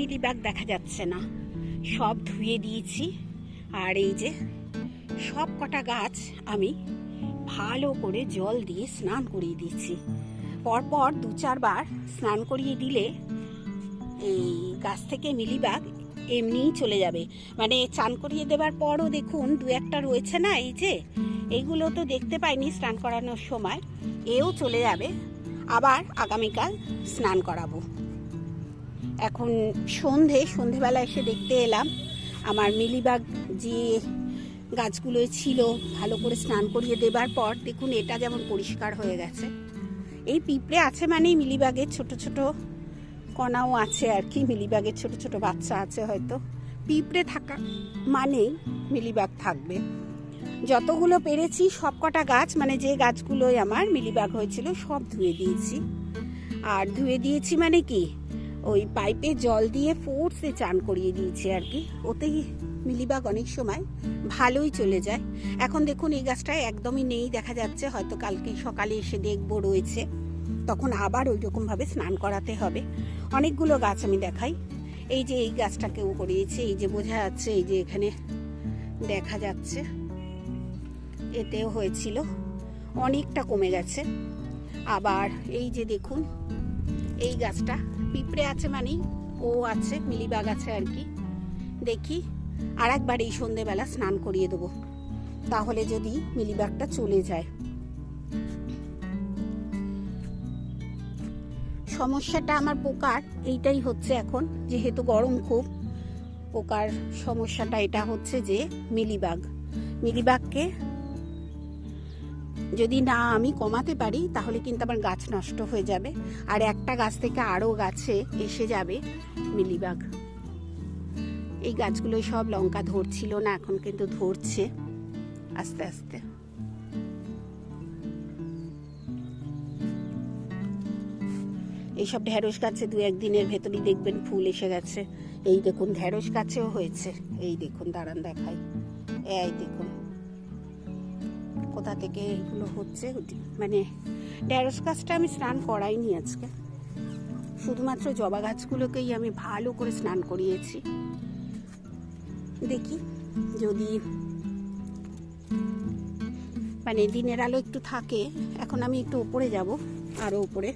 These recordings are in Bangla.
মিলিবাগ দেখা যাচ্ছে না। সব ধুয়ে দিয়েছি। আর এই যে সব কটা গাছ আমি ভালো করে জল দিয়ে স্নান করিয়ে দিয়েছি। পরপর দু চারবার স্নান করিয়ে দিলে এই গাছ থেকে মিলিবাগ এমনিই চলে যাবে। মানে চান করিয়ে দেবার পরও দেখুন দু একটা রয়েছে না এই যে এইগুলো তো দেখতে পাইনি স্নান করানোর সময়। এও চলে যাবে। আবার আগামীকাল স্নান করাবো। এখন সন্ধে, সন্ধেবেলা এসে দেখতে এলাম। আমার মিলিবাগ যে গাছগুলো ছিল, ভালো করে স্নান করিয়ে দেবার পর দেখুন এটা যেমন পরিষ্কার হয়ে গেছে। এই পিঁপড়ে আছে মানেই মিলিবাগের ছোট ছোট কণাও আছে আর কি, মিলিবাগের ছোট ছোট বাচ্চা আছে হয়তো। পিঁপড়ে থাকা মানেই মিলিবাগ থাকবে। যতগুলো পেরেছি সব কটা গাছ মানে যে গাছগুলোই আমার মিলিবাগ হয়েছিল সব ধুয়ে দিয়েছি। আর ধুয়ে দিয়েছি মানে কি? ওই পাইপে জল দিয়ে ফোর্সে চান করিয়ে দিয়েছে আর কি। ওতেই মিলিবাগ অনেক সময় ভালোই চলে যায়। এখন দেখুন এই গাছটায় একদমই নেই, দেখা যাচ্ছে হয়তো কালকে সকালে এসে দেখব রয়েছে। তখন আবার ওই রকমভাবে স্নান করাতে হবে। অনেকগুলো গাছ আমি দেখাই। এই যে এই গাছটাকেও করিয়েছে, এই যে বোঝা যাচ্ছে, এই যে এখানে দেখা যাচ্ছে। এতেও হয়েছিল। অনেকটা কমে গেছে। আবার এই যে দেখুন এই গাছটা। পিঁপড়ে আছে মানেই, ও আছে, মিলিবাগ আছে আর কি। দেখি আর একবার এই সন্ধেবেলা স্নান করিয়ে দেবো। তাহলে যদি মিলিবাগটা চলে যায়। সমস্যাটা আমার পোকার, এইটাই হচ্ছে এখন, যেহেতু গরম খুব, পোকার সমস্যাটা এটা হচ্ছে যে মিলিবাগ। মিলিবাগকে যদি না আমি কমাতে পারি, তাহলে কিন্তু আমার গাছ নষ্ট হয়ে যাবে। আর একটা গাছ থেকে আরও গাছে এসে যাবে মিলিবাগ। এই গাছগুলো সব লঙ্কা ধরছিল না, এখন কিন্তু ধরছে আস্তে আস্তে। এইসব ঢেঁড়স গাছে দু একদিনের ভেতরই দেখবেন ফুল এসে গেছে। এই দেখুন, ঢেঁড়স গাছেও হয়েছে। এই দেখুন, দাঁড়ান দেখাই। এই দেখুন। কোথা থেকে এইগুলো হচ্ছে মানে ঢেঁড়স গাছটা আমি স্নান করাইনি আজকে। শুধুমাত্র জবা গাছগুলোকেই আমি ভালো করে স্নান করিয়েছি। দেখি যদি মানে দিনের আলো একটু থাকে, এখন আমি একটু উপরে যাব আরও উপরে।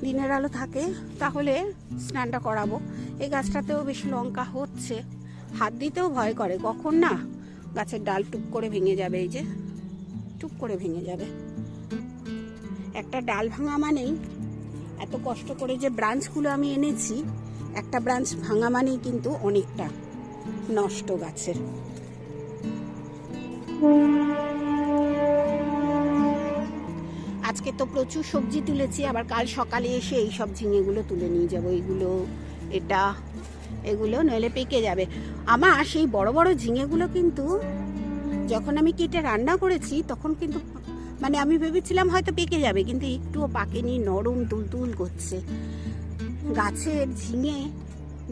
দিনের আলো থাকে, তাহলে স্নানটা করাবো। এই গাছটাতেও বেশ লঙ্কা হচ্ছে। হাত দিতেও ভয় করে, কখন না গাছের ডাল টুক করে ভেঙে যাবে এই যে। টুক করে ভেঙে যাবে। একটা ডাল ভাঙা মানেই এত কষ্ট করে যে ব্রাঞ্চগুলো আমি এনেছি, একটা ব্রাঞ্চ ভাঙা মানেই কিন্তু অনেকটা নষ্ট গাছের। আজকে তো প্রচুর সবজি তুলেছি, আবার কাল সকালে এসে এই সব ঝিঙেগুলো তুলে নিয়ে যাব। এইগুলো এটা, এগুলো নইলে পেকে যাবে। আমার সেই বড় বড় ঝিঙেগুলো কিন্তু যখন আমি কেটে রান্না করেছি, তখন কিন্তু মানে আমি ভেবেছিলাম হয়তো পেকে যাবে, কিন্তু একটুও পাকেনি, নরম তুলতুল করছে। গাছের ঝিঙে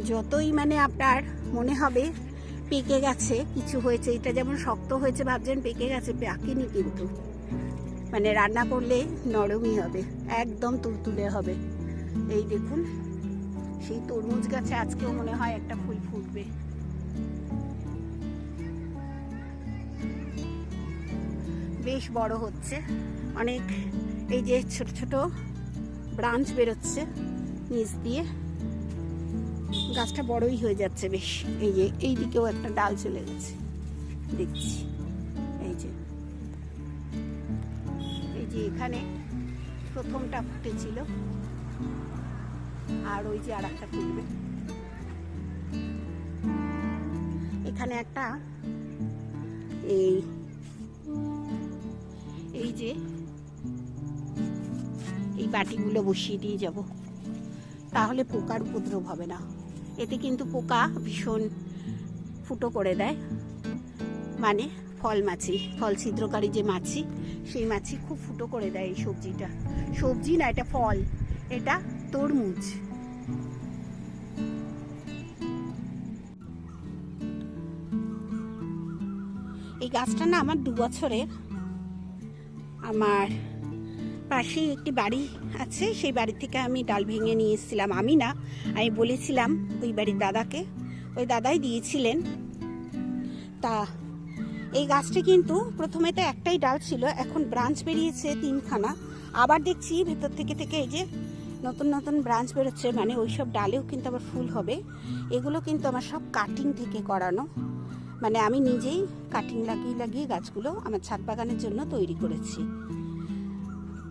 যতই মানে আপনার মনে হবে পেকে গেছে, কিছু হয়েছে, এটা যেমন শক্ত হয়েছে ভাবছেন, পেকে গেছে, পাকেনি কিন্তু। মানে রান্না করলে নরমই হবে, একদম তুলতুলে হবে। এই দেখুন, সেই তরমুজ গাছে আজকেও মনে হয় একটা ফুল ফুটবে। বেশ বড় হচ্ছে। অনেক এই যে ছোট ছোট ব্রাঞ্চ বেরোচ্ছে নিচ দিয়ে। গাছটা বড়ই হয়ে যাচ্ছে বেশ। এই যে এই দিকেও একটা ডাল চলে গেছে। দেখছি। এই যে। এই যে এখানে প্রথমটা ফুটেছিল। আর ওই যে আর একটা ফুটবে। এখানে একটা এই যে এই বাটিগুলো বসিয়ে দিয়ে যাব। তাহলে পোকার উপদ্রব হবে না। এতে কিন্তু পোকা ভীষণ ফুটো করে দেয়। মানে ফল মাছি, ফল ছিদ্রকারী যে মাছি, সেই মাছি খুব ফুটো করে দেয় এই সবজিটা। সবজি না, এটা ফল, এটা তরমুজ। এই গাছটা না আমার দু বছরের আমার পাশেই একটি বাড়ি আছে, সেই বাড়ি থেকে আমি ডাল ভেঙে নিয়ে এসেছিলাম আমি না আমি বলেছিলাম ওই বাড়ির দাদাকে, ওই দাদাই দিয়েছিলেন। তা এই গাছটি কিন্তু প্রথমে তো একটাই ডাল ছিল, এখন ব্রাঞ্চ বেরিয়েছে তিনখানা। আবার দেখছি ভেতর থেকে থেকে এই যে নতুন নতুন ব্রাঞ্চ বেরোচ্ছে মানে ওই সব ডালেও কিন্তু আবার ফুল হবে। এগুলো কিন্তু আমার সব কাটিং থেকে করানো। মানে আমি নিজেই কাটিং লাগিয়ে লাগিয়ে গাছগুলো আমার ছাদ বাগানের জন্য তৈরি করেছি।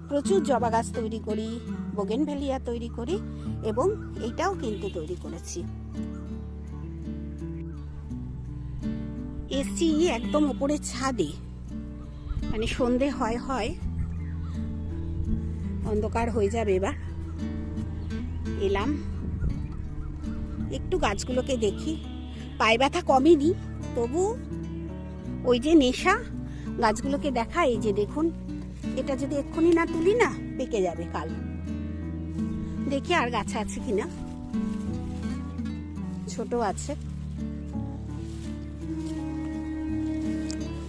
প্রচুর জবা গাছ তৈরি করি বোগেনভেলিয়া তৈরি করি এবং এইটাও কিন্তু তৈরি করেছি। এসি একদম ওপরে ছাদে। মানে সন্ধে হয় হয়। অন্ধকার হয়ে যাবে এবার। এলাম। একটু গাছগুলোকে দেখি। পায়ে ব্যথা কমেনি। তবু ওই যে নেশা গাছগুলোকে দেখা, এই যে দেখুন, এটা যদি এক্ষুনি না তুলি না, পেকে যাবে কাল। দেখি আর গাছ আছে কিনা। ছোট আছে।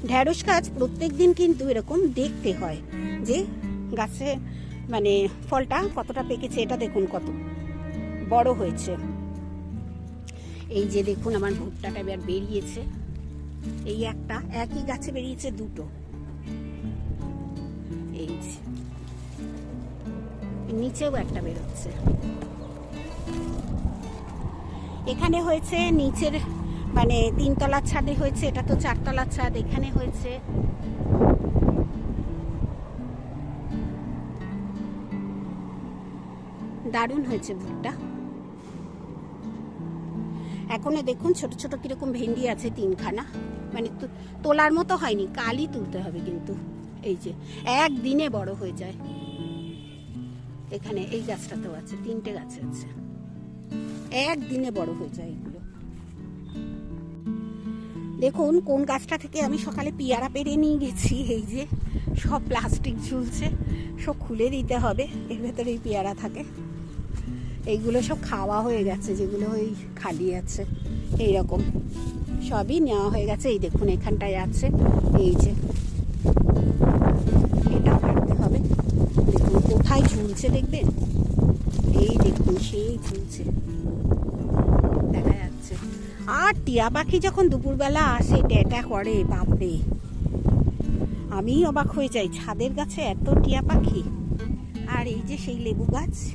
ঢ্যাঁড়স গাছ প্রত্যেক দিন কিন্তু এরকম দেখতে হয় যে গাছে মানে ফলটা কতটা পেকেছে, এটা দেখুন কত বড় হয়েছে। এই যে দেখুন আমার ভুট্টাটা এবার বেরিয়েছে। এই একটা, একই গাছে বেরিয়েছে দুটো। এই যে। নিচেও একটা বেরোচ্ছে। এখানে হয়েছে নিচের মানে তিনতলার ছাদে হয়েছে, এটা তো চারতলার ছাদ, এখানে হয়েছে। দারুণ হয়েছে ভুট্টা এখনও দেখুন ছোট ছোট কীরকম ভেন্ডি আছে তিনখানা। মানে তোলার মতো হয়নি, কালই তুলতে হবে কিন্তু। এই যে, একদিনে বড় হয়ে যায়। এখানে এই গাছটাতেও আছে, তিনটে গাছ আছে। একদিনে বড় হয়ে যায় এগুলো। দেখুন কোন গাছটা থেকে আমি সকালে পিয়ারা পেরে নিয়ে গেছি, এই যে। সব প্লাস্টিক ঝুলছে, সব খুলে দিতে হবে, এর ভেতরেই পেয়ারা থাকে। এইগুলো সব খাওয়া হয়ে গেছে, যেগুলো ওই খালি আছে। এইরকম। সবই নেওয়া হয়ে গেছে। এই দেখুন, এখানটায় আছে। এই যে। এটাও কাটতে হবে। দেখুন, কোথায় ঝুলছে দেখবেন? এই দেখুন, সেই ঝুলছে। দেখা যাচ্ছে। আর টিয়া পাখি যখন দুপুরবেলা আসে, ট্যাটা করে, বাপরে। আমি অবাক হয়ে যাই, ছাদের গাছে এত টিয়া পাখি। আর এই যে সেই লেবু গাছ।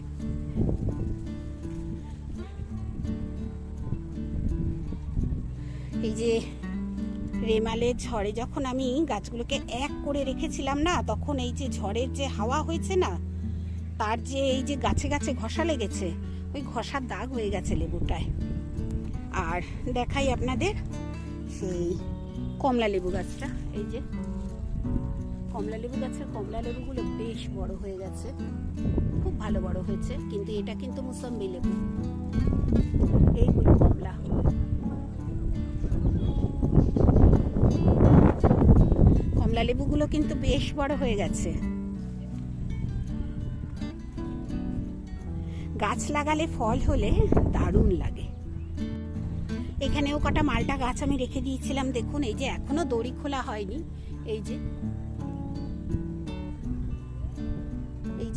এই যে রেমালের ঝড়ে যখন আমি গাছগুলোকে এক করে রেখেছিলাম না, তখন এই যে ঝড়ের যে হাওয়া হয়েছে না, তার যে এই যে গাছে গাছে ঘষা লেগেছে, ওই ঘষার দাগ হয়ে গেছে লেবুটায়। আর দেখাই আপনাদের সেই কমলা লেবু গাছটা, এই যে কমলা লেবু গাছের কমলা লেবুগুলো বেশ বড় হয়ে গেছে। খুব ভালো বড় হয়েছে, কিন্তু এটা কিন্তু মুসম্বি লেবু। এইগুলো কমলা। কমলা লেবুগুলো কিন্তু বেশ বড় হয়ে গেছে। গাছ লাগালে ফল হলে দারুণ লাগে। এখানেও কটা মালটা গাছ আমি রেখে দিয়েছিলাম, দেখুন, এই যে এখনও দড়ি খোলা হয়নি, এই যে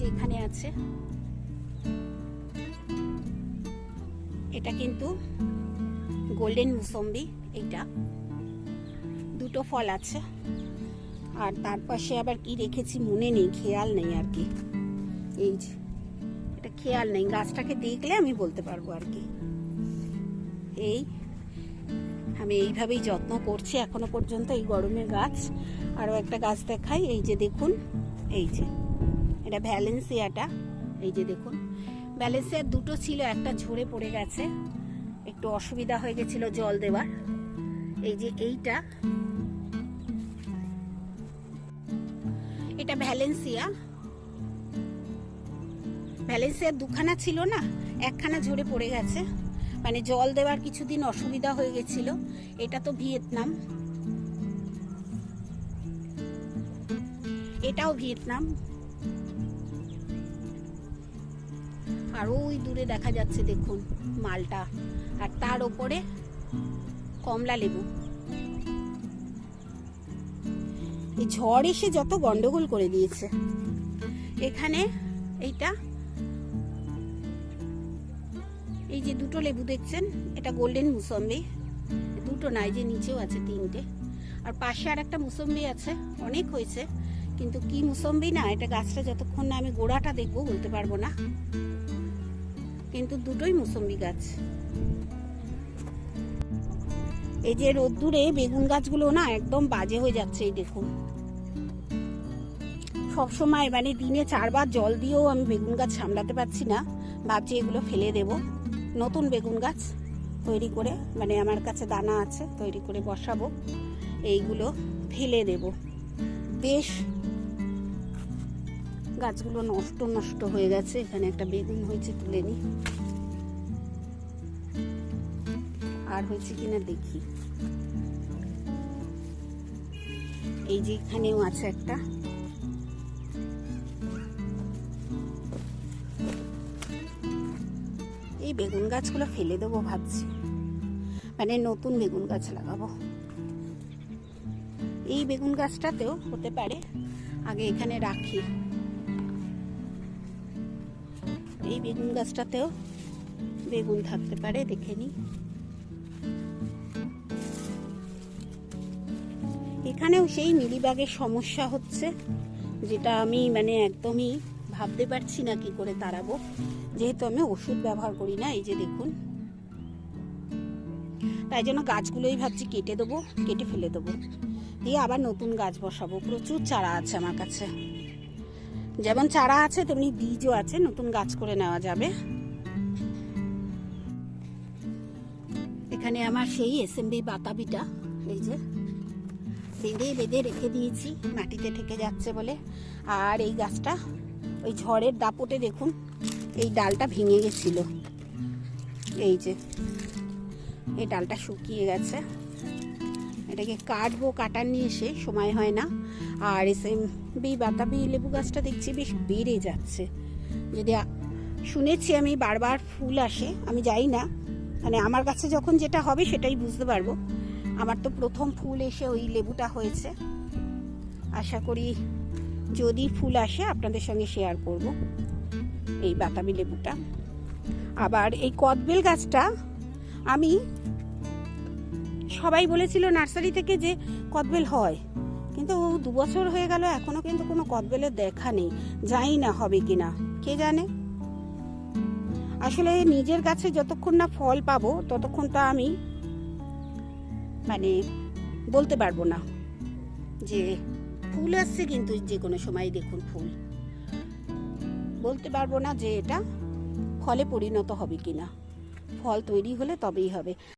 যে এখানে আছে। এটা কিন্তু গোল্ডেন মুসম্বি, এইটা। দুটো ফল আছে। আর তার পাশে আবার কি রেখেছি মনে নেই, খেয়াল নেই আর কি। এই যে, এটা খেয়াল নেই। গাছটাকে দেখলে আমি বলতে পারব আর কি। এই, আমি এইভাবেই যত্ন করছি। এখনও পর্যন্ত এই গরমের গাছ। আরও একটা গাছ দেখাই। এই যে দেখুন, এই যে। এটা ভ্যালেন্সিয়াটা এই যে দেখুন ভ্যালেন্সিয়ার দুটো ছিল, একটা ঝরে পড়ে গেছে। একটু অসুবিধা হয়ে গেছিল জল দেওয়ার। এই যে এইটা। এটা ভ্যালেন্সিয়া ভ্যালেন্সিয়ার দুখানা ছিল না, একখানা ঝরে পড়ে গেছে। মানে জল দেওয়ার কিছুদিন অসুবিধা হয়ে গেছিল। এটা তো ভিয়েতনাম। এটাও ভিয়েতনাম। আর ওই দূরে দেখা যাচ্ছে, দেখুন মালটা। আর তার ওপরে কমলা লেবু। এই ঝড় এসে যত গন্ডগোল করে দিয়েছে। এখানে এইটা, এই যে দুটো লেবু দেখছেন, এটা গোল্ডেন মুসম্বি। দুটো নাই যে নিচেও আছে তিনটে। আর পাশে আর একটা মুসম্বি আছে, অনেক হয়েছে। কিন্তু কি মুসম্বি না, এটা গাছটা যতক্ষণ না আমি গোড়াটা দেখব, বলতে পারব না। কিন্তু দুটোই মুসম্বি গাছ। এই যে রোদ্দুরে বেগুন গাছগুলো না একদম বাজে হয়ে যাচ্ছে এই দেখুন। সবসময় মানে দিনে চারবার জল দিয়েও আমি বেগুন গাছ সামলাতে পারছি না। ভাবছি এগুলো ফেলে দেব। নতুন বেগুন গাছ তৈরি করে মানে আমার কাছে দানা আছে, তৈরি করে বসাবো। এইগুলো ফেলে দেব। বেশ গাছগুলো নষ্ট নষ্ট হয়ে গেছে। এখানে একটা বেগুন হয়েছে তুলে নি। আর হয়েছে কিনা দেখি। এই যে এখানেও আছে একটা। এই বেগুন গাছগুলো ফেলে দেবো ভাবছি। মানে নতুন বেগুন গাছ লাগাবো। এই বেগুন গাছটাতেও হতে পারে। আগে এখানে রাখি। এই বেগুন গাছটাতেও বেগুন থাকতে পারে, দেখে নি এখানেও সেই মিলিবাগের সমস্যা হচ্ছে, যেটা আমি মানে একদমই ভাবতে পারছি না কি করে তাড়াবো। যেহেতু আমি ওষুধ ব্যবহার করি না, এই যে দেখুন। তাই জন্য গাছগুলোই ভাবছি কেটে দেবো, কেটে ফেলে দেবো। দিয়ে আবার নতুন গাছ বসাবো, প্রচুর চারা আছে আমার কাছে। যেমন চারা আছে, তেমনি বীজও আছে, নতুন গাছ করে নেওয়া যাবে। এখানে আমার সেই এসএমবি বাতাবিটা, এই যে। বেঁধে বেঁধে রেখে দিয়েছি, মাটিতে ঠেকে যাচ্ছে বলে। আর এই গাছটা, ওই ঝড়ের দাপটে দেখুন, এই ডালটা ভেঙে গেছিল। এই যে, এই ডালটা শুকিয়ে গেছে। এটাকে কাটবো, কাটার নিয়ে এসে সময় হয় না। আর এসে বি বাতাবি লেবু গাছটা দেখছি বেশ বেড়ে যাচ্ছে। যদি শুনেছি আমি বারবার ফুল আসে, আমি যাই না। মানে আমার কাছে যখন যেটা হবে সেটাই বুঝতে পারব। আমার তো প্রথম ফুল এসে ওই লেবুটা হয়েছে। আশা করি যদি ফুল আসে আপনাদের সঙ্গে শেয়ার করব এই বাতাবি লেবুটা। আবার এই কদবেল গাছটা আমি সবাই বলেছিল নার্সারি থেকে যে কদবেল হয় কিন্তু দু বছর হয়ে গেল, এখনও কিন্তু কোনো কদবেলের দেখা নেই। জানি না হবে কিনা। কে জানে? আসলে নিজের গাছে যতক্ষণ না ফল পাবো ততক্ষণ তো আমি মানে বলতে পারব না। যে ফুল আসছে কিন্তু যে কোনো সময় দেখুন ফুল। বলতে পারব না যে এটা ফলে পরিণত হবে কিনা। ফল তৈরি হলে তবেই হবে।